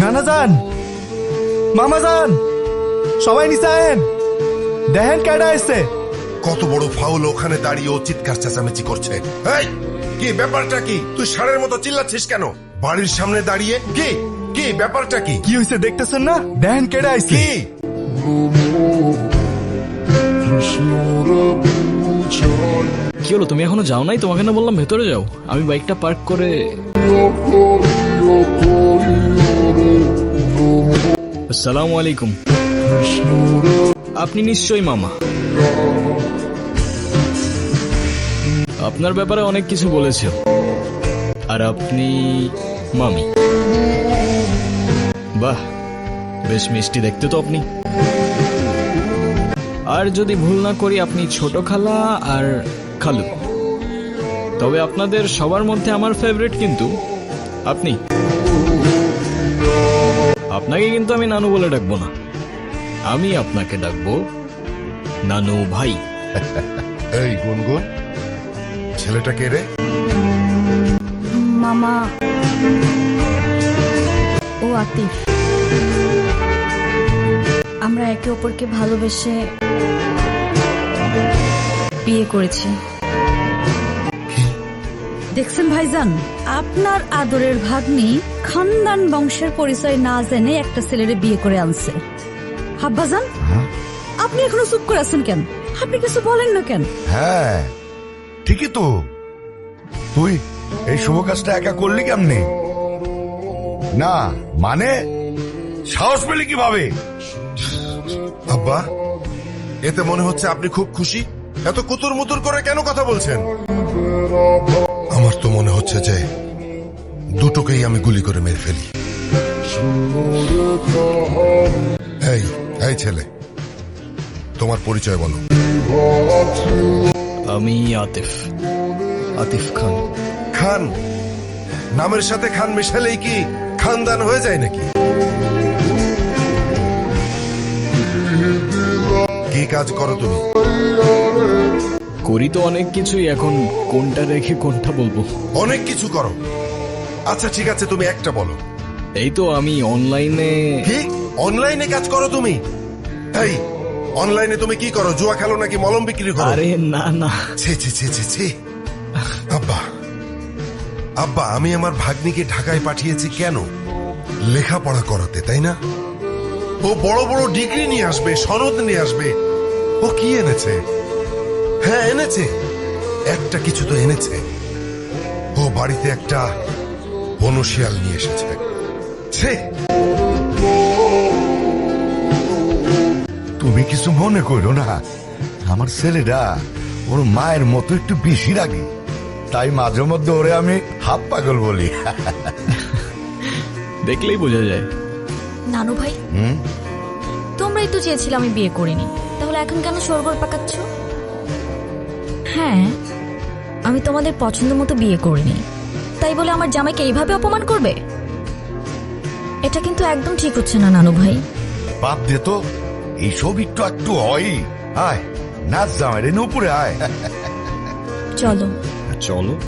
নানা যান মামা যান সবাই নিচায়েন দেখেন কেডা এসছে। কত বড় ফাউল ওখানে দাঁড়িয়ে ও চিৎকার চেঁচামেচি করছে। এই কি ব্যাপারটা কি? তুই ষাঁড়ের মতো চিল্লাচ্ছিস কেন? বাড়ির সামনে দাঁড়িয়ে কি? কি ব্যাপারটা কি? কি হয়েছে দেখতেছেন না? দেখেন কেডা আইছে কি? কি হলো তুমি এখনও যাও নাই? তোমাকে না বললাম ভেতরে যাও। আমি বাইকটা পার্ক করে আসসালামু আলাইকুম। আপনি নিশ্চয়ই মামা। আপনার ব্যাপারে অনেক কিছু বলেছে। আর আপনি মামি। বাহ, বেশ মিষ্টি দেখতে তো আপনি। আর যদি ভুল না করি, আপনি ছোট খালা আর খালু। তবে আপনাদের সবার মধ্যে আমার ফেভারিট কিন্তু আপনি। আপনাকে কিন্তু আমি নানু বলে ডাকবো না। আমি আপনাকে ডাকবো নানু ভাই। এই গুনগুন ছেলেটা কে রে? মামা। ও আতিফ। আমরা একে অপরকে ভালোবেসে বিয়ে করেছি। দেখছেন ভাইজান? আপনার আদরের ভাগ্নি খানদান বংশের পরিচয় না জেনে একটা ছেলেরে বিয়ে করে আনছে। হাব্বাজান আপনি এখনও চুপ করে আছেন কেন? আপনি কিছু বলেন না কেন? হ্যাঁ ঠিকই তো। তুই এই শুভ কাজটা একা করলি কেমনে? না মানে? সাহস পেলি কীভাবে? আব্বা এতে মনে হচ্ছে আপনি খুব খুশি। এত কুতুর মুতুর করে কেন কথা বলছেন? আমার তো মনে হচ্ছে যে দুটোকেই আমি গুলি করে মেরে ফেলি। এই এই ছেলে তোমার পরিচয় বলো। আমি আতিফ আতিফ খান। খান? নামের সাথে খান মেশালেই কি খানদান হয়ে যায় নাকি? কি কাজ করো তুমি? করি তো অনেক কিছুই এখন কোনটা রেখে কোনটা বলব? অনেক কিছু করো। আচ্ছা ঠিক আছে তুমি একটা বলো। এই তো আমি অনলাইনে কি? অনলাইনে কাজ করো তুমি? এই অনলাইনে তুমি কি করো? জুয়া খেলো নাকি? মলম বিক্রি করো? আরে না না। ছি ছি ছি ছি ছি। আব্বা আব্বা আমি আমার ভাগ্নিকে ঢাকায় পাঠিয়েছি কেন? লেখাপড়া করাতে তাই না? ও বড় বড় ডিগ্রি নিয়ে আসবে সনদ নিয়ে আসবে। ও কি এনেছে? হ্যাঁ এনেছে। একটা কিছু তো এনেছে। ও বাড়িতে একটা বনশিয়াল নিয়ে এসেছে। ছে। তুমি কিছু মনে করো না। আমার ছেলেটা ওর মায়ের মতো একটু বেশি রাগি। তাই মাঝে মধ্যে ওরে আমি হাফ পাগল বলি। দেখলেই বোঝা যায়। নানু ভাই হুম? তোমরাই তো চেয়েছিলে আমি বিয়ে করিনি। তাহলে এখন কেন সরগর পাকাচ্ছ? হ্যাঁ আমি তোমাদের পছন্দ মতো বিয়ে করিনি। তাই বলে আমার জামাইকে এইভাবে অপমান করবে? এটা কিন্তু একদম ঠিক হচ্ছে না নানু ভাই। বাপ দে তো এইসব একটু একটু হয়। আয় নাচ জামাই রে উপরে আয়। চলো। চলো।